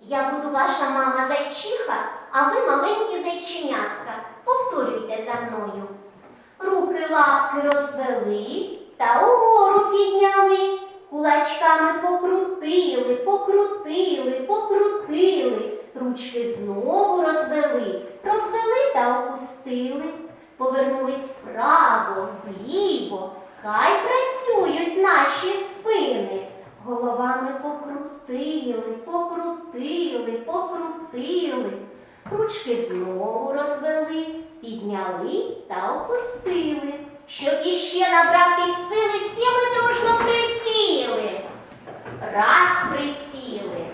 Я буду ваша мама зайчиха, а ви маленькі зайченятка. Повторюйте за мною. Руки лапки розвели та угору підняли. Кулачками покрутили, покрутили, покрутили. Ручки знову розвели, розвели та опустили. Повернулись вправо, вліво. Хай працюють наші спини. Головами покрутили, покрутили, покрутили. Ручки знову розвели, підняли та опустили. Щоб іще набрати сили, всі ми дружно присіли. Раз присіли,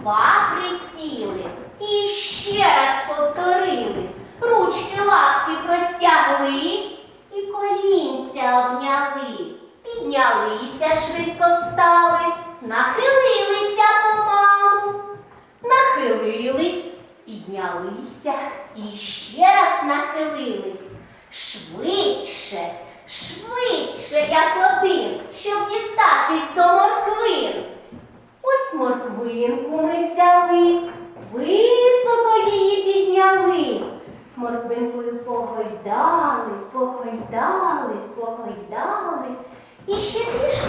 два присіли. І ще раз повторили. Ручки лапки простягли і колінця обняли. Піднялися, швидко встали, нахилилися помалу. Нахилились, піднялися і ще раз нахилились. Швидше, швидше, як один, щоб дістатись до морквин. Ось морквинку ми взяли, високо її підняли. Морквинкою погойдали, погойдали, погойдали. І ще трішки